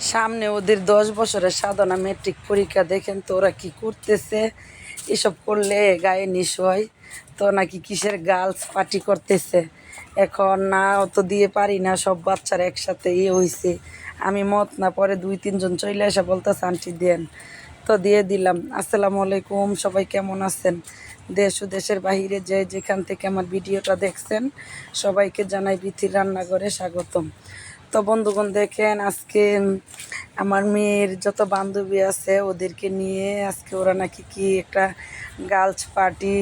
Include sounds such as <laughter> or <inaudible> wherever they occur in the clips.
সামনে ওদের দশ বছরের সাধনা মেট্রিক পরীক্ষা, দেখেন তো ওরা কী করতেছে। এসব করলে গায়ে নিশ হয়, তো নাকি কিসের গার্লস পার্টি করতেছে। এখন না অত দিয়ে পারি না, সব বাচ্চারা একসাথে ইয়ে হয়েছে আমি মত না, পরে দুই তিনজন চলে এসে বলতেছে, আন্টি, দেন। তো দিয়ে দিলাম, আসসালামু আলাইকুম, সবাই কেমন আছেন? দেশ ও দেশের বাহিরে যে যেখান থেকে আমার ভিডিওটা দেখছেন, সবাইকে জানাই বিথির রান্নাঘরে স্বাগতম। তো বন্ধুগণ দেখেন, আজকে আমার মেয়ের যত বান্ধবী আছে ওদেরকে নিয়ে আজকে ওরা নাকি কি একটা গার্লস পার্টি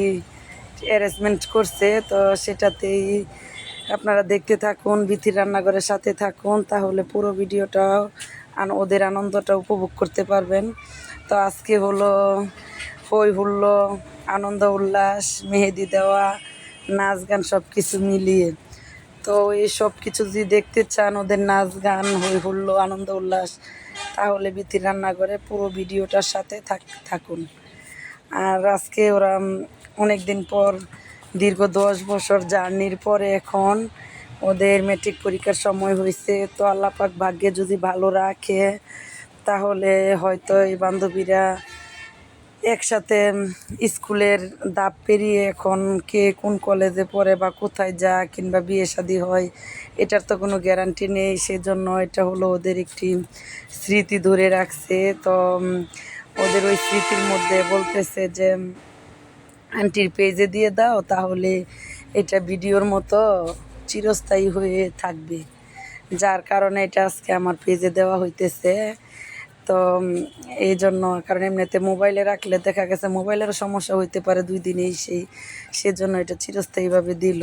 অ্যারেঞ্জমেন্ট করছে। তো সেটাতেই আপনারা দেখতে থাকুন, বিথির রান্নাঘরের সাথে থাকুন, তাহলে পুরো ভিডিওটা আন ওদের আনন্দটা উপভোগ করতে পারবেন। তো আজকে হলো হই হুল্লো, আনন্দ উল্লাস, মেহেদি দেওয়া, নাচ গান সব কিছু মিলিয়ে। তো এই সব কিছু যদি দেখতে চান, ওদের নাচ গান, হই হুল্লো, আনন্দ, উল্লাস, তাহলে বিথির রান্নাঘরে পুরো ভিডিওটার সাথে থাক- থাকুন। আর আজকে ওরা অনেক দিন পর, দীর্ঘ দশ বছর জার্নির পরে এখন ওদের মেট্রিক পরীক্ষার সময় হয়েছে তো আল্লাপাক ভাগ্যে যদি ভালো রাখে, তাহলে হয়তো এই বান্ধবীরা একসাথে স্কুলের দাপ পেরিয়ে এখন কে কোন কলেজে পড়ে বা কোথায় যা কিংবা বিয়ে শাদী হয়, এটার তো কোনো গ্যারান্টি নেই। সেজন্য এটা হলো ওদের একটি স্মৃতি ধরে রাখছে। তো ওদের ওই স্মৃতির মধ্যে বলতেছে যে আন্টির পেজে দিয়ে দাও, তাহলে এটা ভিডিওর মতো চিরস্থায়ী হয়ে থাকবে। যার কারণে এটা আজকে আমার পেজে দেওয়া হইতেছে। তো এই জন্য, কারণ এমনিতে মোবাইলে রাখলে দেখা গেছে মোবাইলেরও সমস্যা হইতে পারে দুই দিনেই সেই, সেজন্য এটা চিরস্থায়ীভাবে দিল।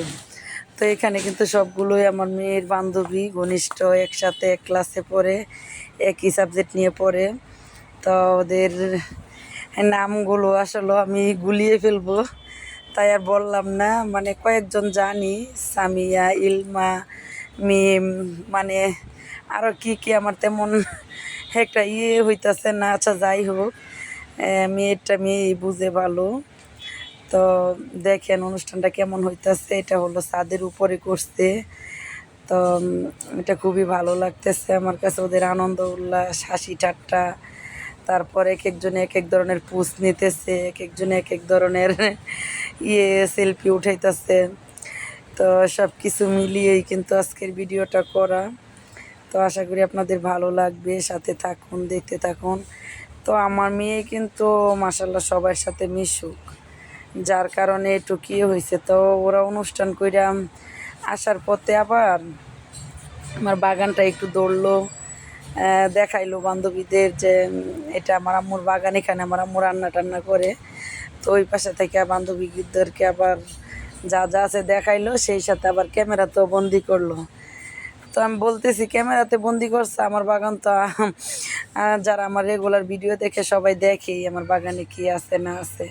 তো এখানে কিন্তু সবগুলোই আমার মেয়ের বান্ধবী, ঘনিষ্ঠ, একসাথে এক ক্লাসে পড়ে, একই সাবজেক্ট নিয়ে পড়ে। তো ওদের নামগুলো আসলে আমি গুলিয়ে ফেলব, তাই আর বললাম না। মানে কয়েকজন জানি, সামিয়া, ইলমা, মিম মানে আরও কি কি আমার তেমন একটা ইয়ে হইতাছে না আচ্ছা যাই হোক আহ, মেয়েরটা মেয়েই বুঝে ভালো। তো দেখেন অনুষ্ঠানটা কেমন হইতাছে এটা হলো ছাদের উপরে করছে। তো এটা খুবই ভালো লাগতেছে আমার কাছে ওদের আনন্দ উল্লাস হাসি ঠাট্টা। তারপর এক একজনে এক এক ধরনের পুষ নিতেছে এক একজনে এক এক ধরনের <laughs> ইয়ে সেলফি উঠাইতেছে। তো সব কিছু মিলিয়েই কিন্তু আজকের ভিডিওটা করা। তো আশা করি আপনাদের ভালো লাগবে, সাথে থাকুন, দেখতে থাকুন। তো আমার মেয়ে কিন্তু মাসাল্লাহ সবার সাথে মিশুক। যার কারণে একটু কী হয়েছে। তো ওরা অনুষ্ঠান কইরাম আসার পথে আবার আমার বাগানটা একটু দৌড়লো দেখাইলো বান্ধবীদের যে এটা আমার আম্মুর বাগান, এখানে আমার আম্মু রান্না টান্না করে। তো ওই পাশে থেকে বান্ধবীদেরকে আবার যা যা আছে দেখাইলো, সেই সাথে আবার ক্যামেরা তো বন্দি করল। তো আমি বলতেছি, ক্যামেরাতে বন্দি করছে আমার বাগান, তো যারা আমার রেগুলার ভিডিও দেখে সবাই দেখেই আমার বাগানে কি আছে না আছে।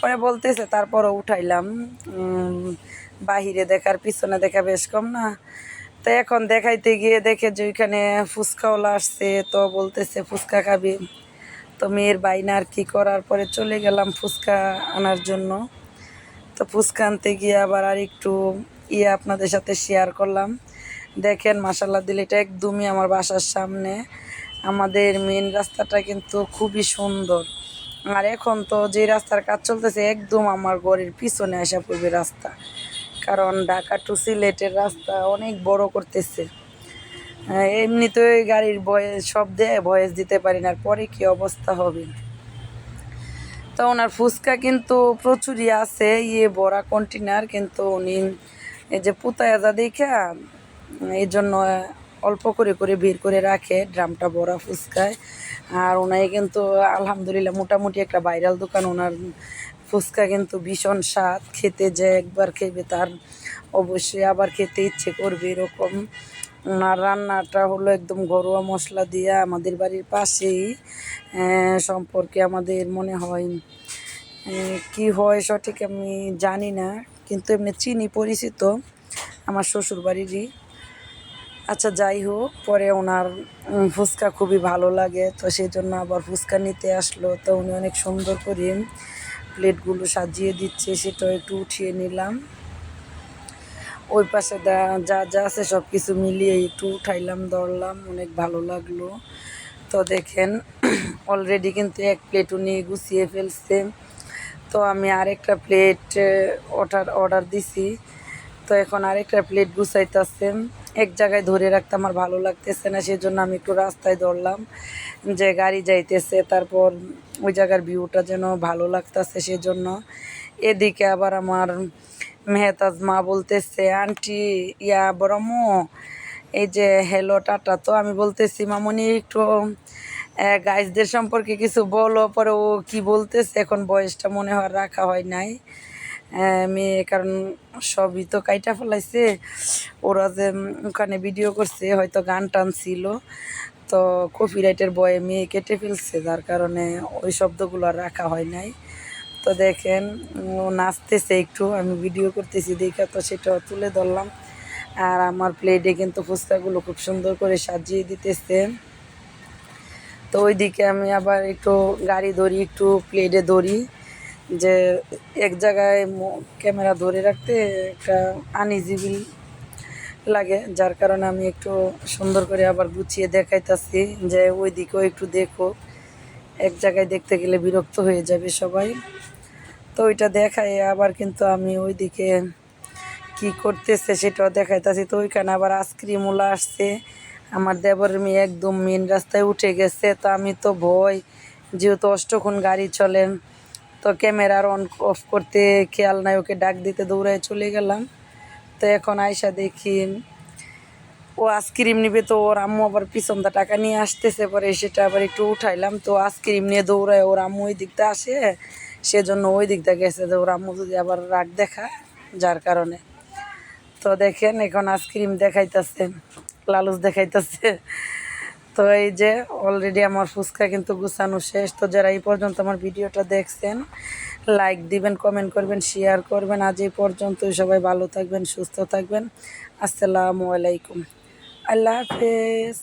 পরে বলতেছে, তারপরও উঠাইলাম। বাহিরে দেখার পিছনে দেখা বেশ কম না। তো এখন দেখাইতে গিয়ে দেখে যে ওইখানে ফুচকাওয়ালা আসছে, তো বলতেছে, ফুচকা খাবি? তো মেয়ের বাইনা আর কি করার পরে চলে গেলাম ফুচকা আনার জন্য। তো ফুচকা আনতে গিয়ে আবার আর একটু ইয়ে আপনাদের সাথে শেয়ার করলাম। দেখেন মাসাল্লাহ দিল এটা একদমই আমার বাসার সামনে। আমাদের মেন রাস্তাটা কিন্তু খুবই সুন্দর। আর এখন তো যে রাস্তার কাজ চলতেছে একদম আমার ঘরের পিছনে আসা পড়বে রাস্তা। কারণ ঢাকা টু সিলেটের রাস্তা অনেক বড় করতেছে। আহ, এমনিতেই গাড়ির বয়স শব্দে ভয়েস দিতে পারি না পরে কি অবস্থা হবে? তো ওনার ফুচকা কিন্তু প্রচুরই আছে ইয়ে বড়া কন্টেনার কিন্তু উনি এই যে পুতায়াজা দেখা এই জন্য অল্প করে করে বের করে রাখে, ড্রামটা বড়া ফুচকায় আর ওনাই কিন্তু, আলহামদুলিল্লাহ, মোটামুটি একটা ভাইরাল দোকান। ওনার ফুচকা কিন্তু ভীষণ স্বাদ। খেতে যে একবার খেবে তার অবশ্যই আবার খেতে ইচ্ছে করবে এরকম। ওনার রান্নাটা হলো একদম ঘরোয়া মশলা দিয়ে আমাদের বাড়ির পাশেই সম্পর্কে আমাদের মনে হয়। কি হয় সঠিক আমি জানি না, কিন্তু এমনি চিনি পরিচিত। আমার শ্বশুর বাড়িরই আচ্ছা যাই হোক, পরে ওনার ফুচকা খুবই ভালো লাগে, তো সেই জন্য আবার ফুচকা নিতে আসলো। তো উনি অনেক সুন্দর করে প্লেটগুলো সাজিয়ে দিচ্ছে সেটা একটু উঠিয়ে নিলাম। ওই পাশে যা যা আছে সব কিছু মিলিয়ে একটু উঠাইলাম, ধরলাম, অনেক ভালো লাগল। তো দেখেন অলরেডি কিন্তু এক প্লেট উনি গুছিয়ে ফেলছে। তো আমি আরেকটা প্লেট অর্ডার অর্ডার দিছি। তো এখন আরেকটা প্লেট গুছাইতেছে এক জায়গায় ধরে রাখতে আমার ভালো লাগতেছে না সেই জন্য আমি একটু রাস্তায় ধরলাম যে গাড়ি যাইতেছে, তারপর ওই জায়গার ভিউটা যেন ভালো লাগতেছে সেজন্য। এদিকে আবার আমার মেহতাজ মা বলতেছে, আন্টি, ইয়া বড়মো, এই যে হ্যালো টাটা। তো আমি বলতেছি, মামনি, একটু গাইজদের সম্পর্কে কিছু বলো। পরে ও কি বলতেছে, এখন বয়সটা মনে হয় রাখা হয় নাই। মেয়ে, কারণ সবই তো কাইটা ফেলাইছে। ওরা যে ওখানে ভিডিও করছে, হয়তো গান টান ছিল তো কপিরাইটের বয়ে মেয়ে কেটে ফেলছে, যার কারণে ওই শব্দগুলো আর রাখা হয় নাই। তো দেখেন, ও নাচতেছে একটু, আমি ভিডিও করতেছি, দেখে তো সেটাও তুলে ধরলাম। আর আমার প্লেটে কিন্তু ফুচকাগুলো খুব সুন্দর করে সাজিয়ে দিতেছে। তো ওইদিকে আমি আবার একটু গাড়ি ধরি, একটু প্লেটে ধরি। যে এক জায়গায় ক্যামেরা ধরে রাখতে একটা আনইজিবিল লাগে, যার কারণে আমি একটু সুন্দর করে আবার গুছিয়ে দেখাইতাছি যে ওই দিকেও একটু দেখো। এক জায়গায় দেখতে গেলে বিরক্ত হয়ে যাবে সবাই। তো ওইটা দেখাই আবার কিন্তু আমি ওইদিকে কি করতেছে সেটাও দেখাইতাছি। তো ওইখানে আবার আইসক্রিমওয়ালা আসছে। আমার দেবরের মেয়ে একদম মেন রাস্তায় উঠে গেছে। তো আমি তো ভয়, যেহেতু অষ্টক্ষণ গাড়ি চলেন তো ক্যামেরার অন অফ করতে খেয়াল নাই, ওকে ডাক দিতে দৌড়ায় চলে গেলাম। তো এখন আয়সা দেখি ও আইসক্রিম নিবে তো ওর আম্মু আবার পিছনটা টাকা নিয়ে আসতেছে, পরে সেটা আবার একটু উঠাইলাম। তো আইসক্রিম নিয়ে দৌড়ায় ওর আম্মু ওই দিকটা আসে, সেজন্য ওই দিকটা গেছে তো ওর আম্মু যদি আবার রাগ দেখা যার কারণে। তো দেখেন এখন আইসক্রিম দেখাইতেছে, লালুস দেখাইতেছে। তো এই যে অলরেডি আমার ফুচকা কিন্তু গুছানো শেষ। তো যারা এই পর্যন্ত আমার ভিডিওটা দেখছেন লাইক দিবেন কমেন্ট করবেন শেয়ার করবেন। আজ এই পর্যন্তই। সবাই ভালো থাকবেন, সুস্থ থাকবেন। আসসালামু আলাইকুম। আল্লাহ হাফেজ।